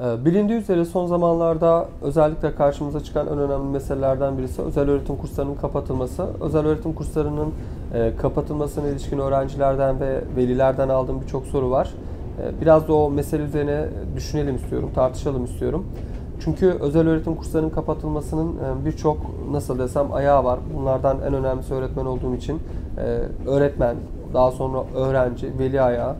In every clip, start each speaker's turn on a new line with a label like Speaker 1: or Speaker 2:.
Speaker 1: Ee, Bilindiği üzere son zamanlarda özellikle karşımıza çıkan en önemli meselelerden birisi özel öğretim kurslarının kapatılması. Özel öğretim kurslarının e, kapatılmasına ilişkin öğrencilerden ve velilerden aldığım birçok soru var. E, Biraz da o mesele üzerine düşünelim istiyorum, tartışalım istiyorum. Çünkü özel öğretim kurslarının kapatılmasının e, birçok nasıl desem ayağı var. Bunlardan en önemlisi öğretmen olduğum için öğretmen, daha sonra öğrenci, veli ayağı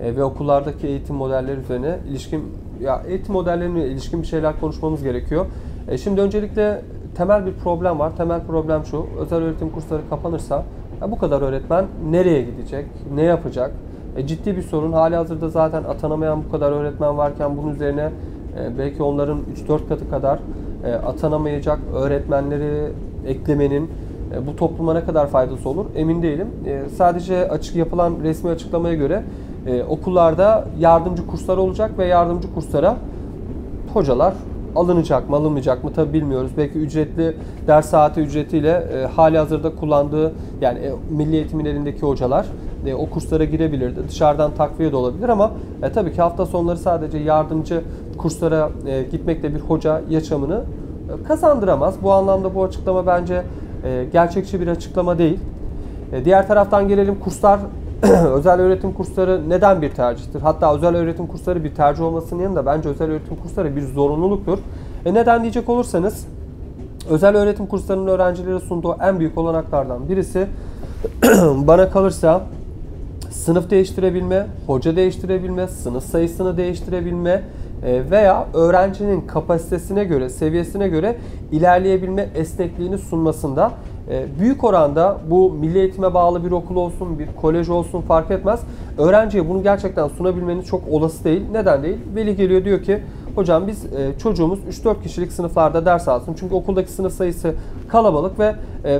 Speaker 1: ve okullardaki eğitim modelleri üzerine ilişkin ya eğitim modellerine ilişkin bir şeyler konuşmamız gerekiyor. E, şimdi öncelikle temel bir problem var. Temel problem şu. Özel öğretim kursları kapanırsa ya bu kadar öğretmen nereye gidecek? Ne yapacak? E, ciddi bir sorun. Hali hazırda zaten atanamayan bu kadar öğretmen varken bunun üzerine e, belki onların 3-4 katı kadar e, atanamayacak öğretmenleri eklemenin e, bu topluma ne kadar faydası olur emin değilim. E, sadece açık yapılan resmi açıklamaya göre e, okullarda yardımcı kurslar olacak ve yardımcı kurslara hocalar alınacak mı alınmayacak mı tabi bilmiyoruz. Belki ücretli ders saati ücretiyle e, hali hazırda kullandığı yani e, milli eğitimin elindeki hocalar e, o kurslara girebilirdi. Dışarıdan takviye de olabilir ama e, tabii ki hafta sonları sadece yardımcı kurslara e, gitmekle bir hoca yaşamını e, kazandıramaz. Bu anlamda bu açıklama bence e, gerçekçi bir açıklama değil. E, diğer taraftan gelelim kurslar özel öğretim kursları neden bir tercihtir? Hatta özel öğretim kursları bir tercih olmasının yanında bence özel öğretim kursları bir zorunluluktur. E neden diyecek olursanız özel öğretim kurslarının öğrencilere sunduğu en büyük olanaklardan birisi bana kalırsa sınıf değiştirebilme, hoca değiştirebilme, sınıf sayısını değiştirebilme e, veya öğrencinin kapasitesine göre, seviyesine göre ilerleyebilme esnekliğini sunmasında büyük oranda bu milli eğitime bağlı bir okul olsun, bir kolej olsun fark etmez. Öğrenciye bunu gerçekten sunabilmeniz çok olası değil. Neden değil? Veli geliyor diyor ki hocam biz e, çocuğumuz 3-4 kişilik sınıflarda ders alsın. Çünkü okuldaki sınıf sayısı kalabalık ve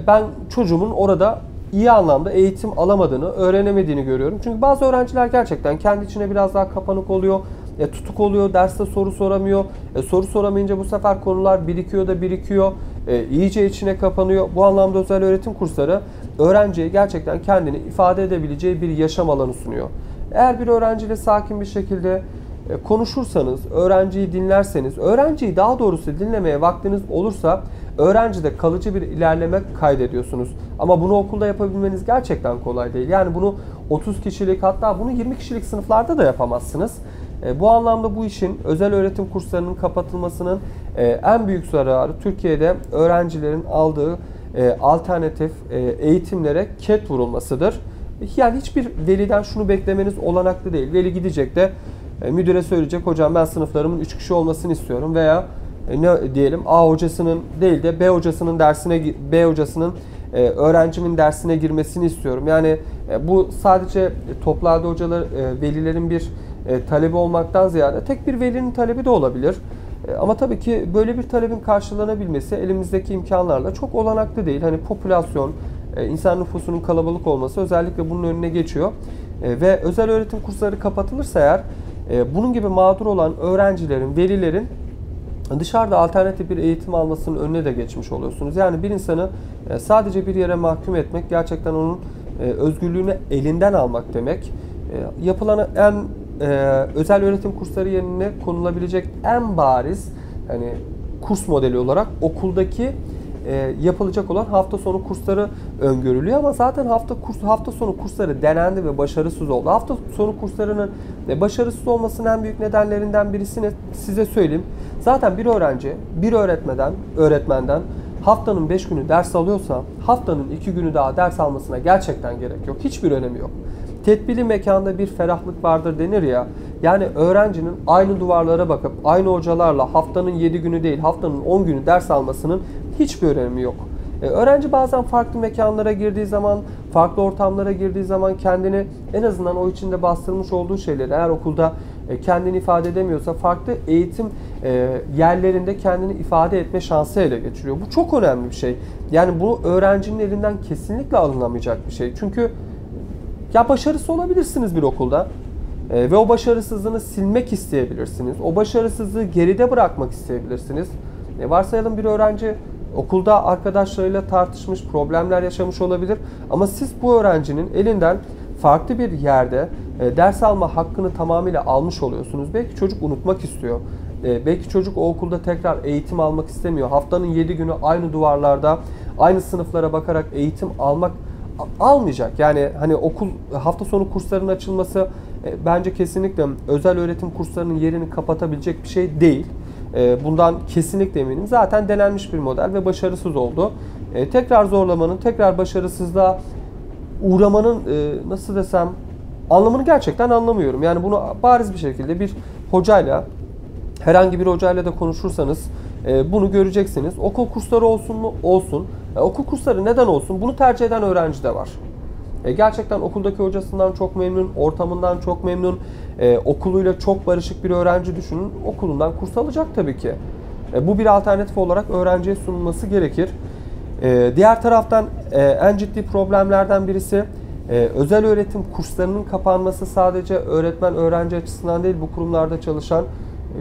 Speaker 1: ben çocuğumun orada iyi anlamda eğitim alamadığını, öğrenemediğini görüyorum. Çünkü bazı öğrenciler gerçekten kendi içine biraz daha kapanık oluyor, e, tutuk oluyor, derste soru soramıyor. E, soru soramayınca bu sefer konular birikiyor da birikiyor, e, iyice içine kapanıyor. Bu anlamda özel öğretim kursları öğrenciye gerçekten kendini ifade edebileceği bir yaşam alanı sunuyor. Eğer bir öğrenciyle sakin bir şekilde e, konuşursanız, öğrenciyi dinlerseniz, öğrenciyi daha doğrusu dinlemeye vaktiniz olursa öğrencide kalıcı bir ilerleme kaydediyorsunuz. Ama bunu okulda yapabilmeniz gerçekten kolay değil. Yani bunu 30 kişilik hatta bunu 20 kişilik sınıflarda da yapamazsınız. E, bu anlamda bu işin özel öğretim kurslarının kapatılmasının e, en büyük zararı Türkiye'de öğrencilerin aldığı alternatif eğitimlere ket vurulmasıdır. Yani hiçbir veliden şunu beklemeniz olanaklı değil. Veli gidecek de müdüre söyleyecek hocam ben sınıflarımın 3 kişi olmasını istiyorum veya e, ne diyelim A hocasının değil de B hocasının dersine B hocasının e, öğrencimin dersine girmesini istiyorum. Yani e, bu sadece toplarda hocalar velilerin bir talebi olmaktan ziyade tek bir velinin talebi de olabilir. Ama tabii ki böyle bir talebin karşılanabilmesi elimizdeki imkanlarla çok olanaklı değil. Hani popülasyon, insan nüfusunun kalabalık olması özellikle bunun önüne geçiyor. Ve özel öğretim kursları kapatılırsa eğer bunun gibi mağdur olan öğrencilerin, velilerin dışarıda alternatif bir eğitim almasının önüne de geçmiş oluyorsunuz. Yani bir insanı e, sadece bir yere mahkum etmek gerçekten onun e, özgürlüğünü elinden almak demek. E, yapılan en özel öğretim kursları yerine konulabilecek en bariz yani kurs modeli olarak okuldaki e, yapılacak olan hafta sonu kursları öngörülüyor ama zaten hafta kurs hafta sonu kursları denendi ve başarısız oldu. Hafta sonu kurslarının e, başarısız olmasının en büyük nedenlerinden birisini size söyleyeyim. Zaten bir öğrenci bir öğretmeden öğretmenden haftanın 5 günü ders alıyorsa haftanın 2 günü daha ders almasına gerçekten gerek yok. Hiçbir önemi yok. Tedbili mekanda bir ferahlık vardır denir ya. Yani öğrencinin aynı duvarlara bakıp aynı hocalarla haftanın 7 günü değil haftanın 10 günü ders almasının hiçbir önemi yok. E, öğrenci bazen farklı mekanlara girdiği zaman, farklı ortamlara girdiği zaman kendini en azından o içinde bastırmış olduğu şeyleri eğer okulda e, kendini ifade edemiyorsa farklı eğitim e, yerlerinde kendini ifade etme şansı ele geçiriyor. Bu çok önemli bir şey. Yani bu öğrencinin elinden kesinlikle alınamayacak bir şey. Çünkü ya başarısı olabilirsiniz bir okulda. E, ve o başarısızlığını silmek isteyebilirsiniz. O başarısızlığı geride bırakmak isteyebilirsiniz. E, varsayalım bir öğrenci okulda arkadaşlarıyla tartışmış, problemler yaşamış olabilir. Ama siz bu öğrencinin elinden farklı bir yerde e, ders alma hakkını tamamıyla almış oluyorsunuz. Belki çocuk unutmak istiyor. E, belki çocuk o okulda tekrar eğitim almak istemiyor. Haftanın 7 günü aynı duvarlarda, aynı sınıflara bakarak eğitim almak almayacak. Yani hani okul hafta sonu kurslarının açılması e, bence kesinlikle özel öğretim kurslarının yerini kapatabilecek bir şey değil. E, bundan kesinlikle eminim. Zaten denenmiş bir model ve başarısız oldu. E, tekrar zorlamanın, tekrar başarısızlığa uğramanın nasıl desem anlamını gerçekten anlamıyorum. Yani bunu bariz bir şekilde bir hocayla herhangi bir hocayla da konuşursanız bunu göreceksiniz. Okul kursları olsun mu? Olsun. Okul kursları neden olsun? Bunu tercih eden öğrenci de var. E, gerçekten okuldaki hocasından çok memnun, ortamından çok memnun, okuluyla çok barışık bir öğrenci düşünün. Okulundan kurs alacak tabii ki. Bu bir alternatif olarak öğrenciye sunulması gerekir. Diğer taraftan e, en ciddi problemlerden birisi e, özel öğretim kurslarının kapanması sadece öğretmen öğrenci açısından değil bu kurumlarda çalışan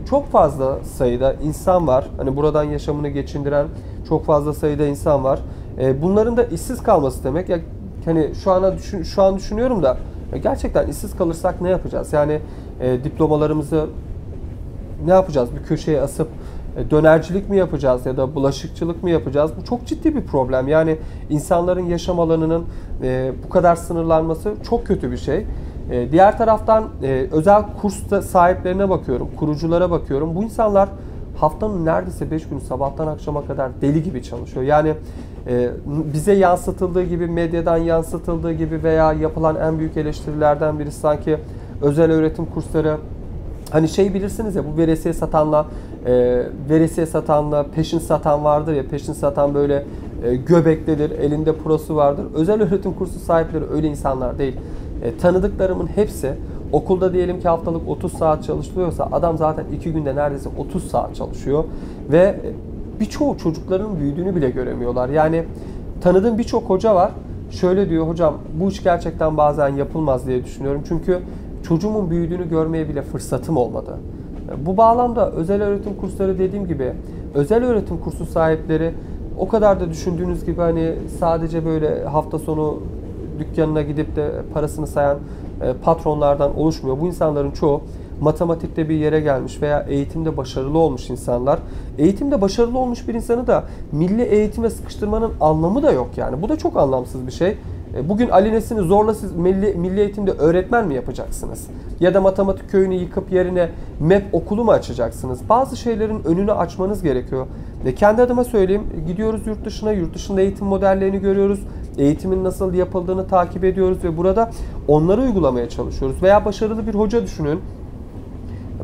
Speaker 1: çok fazla sayıda insan var. Hani buradan yaşamını geçindiren çok fazla sayıda insan var. E, bunların da işsiz kalması demek. Ya hani şu ana düşün, şu an düşünüyorum da gerçekten işsiz kalırsak ne yapacağız? Yani e, diplomalarımızı ne yapacağız? Bir köşeye asıp e, dönercilik mi yapacağız ya da bulaşıkçılık mı yapacağız? Bu çok ciddi bir problem. Yani insanların yaşam alanının bu kadar sınırlanması çok kötü bir şey. E, diğer taraftan e, özel kurs sahiplerine bakıyorum, kuruculara bakıyorum. Bu insanlar haftanın neredeyse 5 günü sabahtan akşama kadar deli gibi çalışıyor. Yani e, bize yansıtıldığı gibi, medyadan yansıtıldığı gibi veya yapılan en büyük eleştirilerden birisi sanki özel öğretim kursları Hani şey bilirsiniz ya bu veresiye satanla e, veresiye satanla peşin satan vardır ya peşin satan böyle e, göbeklidir, elinde prosu vardır. Özel öğretim kursu sahipleri öyle insanlar değil. E, tanıdıklarımın hepsi okulda diyelim ki haftalık 30 saat çalışılıyorsa adam zaten 2 günde neredeyse 30 saat çalışıyor ve birçoğu çocukların büyüdüğünü bile göremiyorlar. Yani tanıdığım birçok hoca var. Şöyle diyor hocam bu iş gerçekten bazen yapılmaz diye düşünüyorum. Çünkü çocuğumun büyüdüğünü görmeye bile fırsatım olmadı. Bu bağlamda özel öğretim kursları dediğim gibi özel öğretim kursu sahipleri o kadar da düşündüğünüz gibi hani sadece böyle hafta sonu dükkanına gidip de parasını sayan e, patronlardan oluşmuyor. Bu insanların çoğu matematikte bir yere gelmiş veya eğitimde başarılı olmuş insanlar. Eğitimde başarılı olmuş bir insanı da milli eğitime sıkıştırmanın anlamı da yok yani. Bu da çok anlamsız bir şey. E, bugün Ali Nesin'i zorla siz milli, milli eğitimde öğretmen mi yapacaksınız? Ya da matematik köyünü yıkıp yerine MEP okulu mu açacaksınız? Bazı şeylerin önünü açmanız gerekiyor. Ve kendi adıma söyleyeyim, gidiyoruz yurt dışına, yurt dışında eğitim modellerini görüyoruz. Eğitimin nasıl yapıldığını takip ediyoruz ve burada onları uygulamaya çalışıyoruz. Veya başarılı bir hoca düşünün.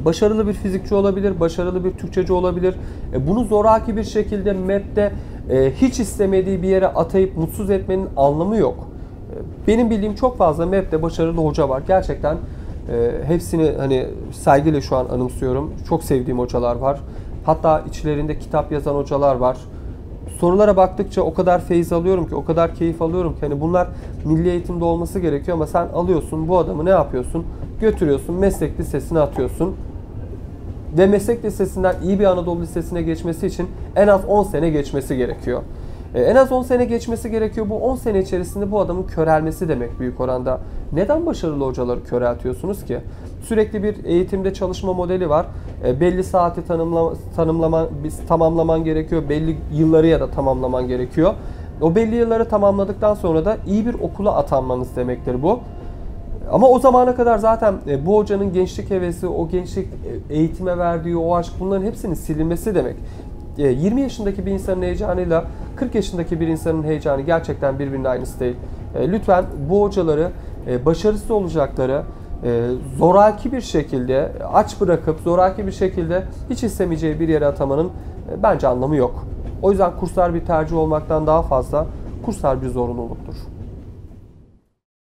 Speaker 1: Başarılı bir fizikçi olabilir, başarılı bir Türkçeci olabilir. E, bunu zoraki bir şekilde MEP'te e, hiç istemediği bir yere atayıp mutsuz etmenin anlamı yok. E, benim bildiğim çok fazla MEP'te başarılı hoca var. Gerçekten hepsini hani saygıyla şu an anımsıyorum. Çok sevdiğim hocalar var. Hatta içlerinde kitap yazan hocalar var. Sorulara baktıkça o kadar feyiz alıyorum ki, o kadar keyif alıyorum ki hani bunlar milli eğitimde olması gerekiyor ama sen alıyorsun bu adamı ne yapıyorsun? Götürüyorsun meslek lisesine atıyorsun ve meslek lisesinden iyi bir Anadolu Lisesi'ne geçmesi için en az 10 sene geçmesi gerekiyor. Ee, en az 10 sene geçmesi gerekiyor. Bu 10 sene içerisinde bu adamın körelmesi demek büyük oranda. Neden başarılı hocaları köreltiyorsunuz ki? Sürekli bir eğitimde çalışma modeli var. E, belli saati tanımlama, tanımlaman, tamamlaman gerekiyor. Belli yılları ya da tamamlaman gerekiyor. O belli yılları tamamladıktan sonra da iyi bir okula atanmanız demektir bu. Ama o zamana kadar zaten e, bu hocanın gençlik hevesi, o gençlik e, eğitime verdiği o aşk bunların hepsinin silinmesi demek. 20 e, yaşındaki bir insanın heyecanıyla 40 yaşındaki bir insanın heyecanı gerçekten birbirinin aynısı değil. Lütfen bu hocaları başarısız olacakları, zoraki bir şekilde aç bırakıp zoraki bir şekilde hiç istemeyeceği bir yere atamanın bence anlamı yok. O yüzden kurslar bir tercih olmaktan daha fazla kurslar bir zorunluluktur.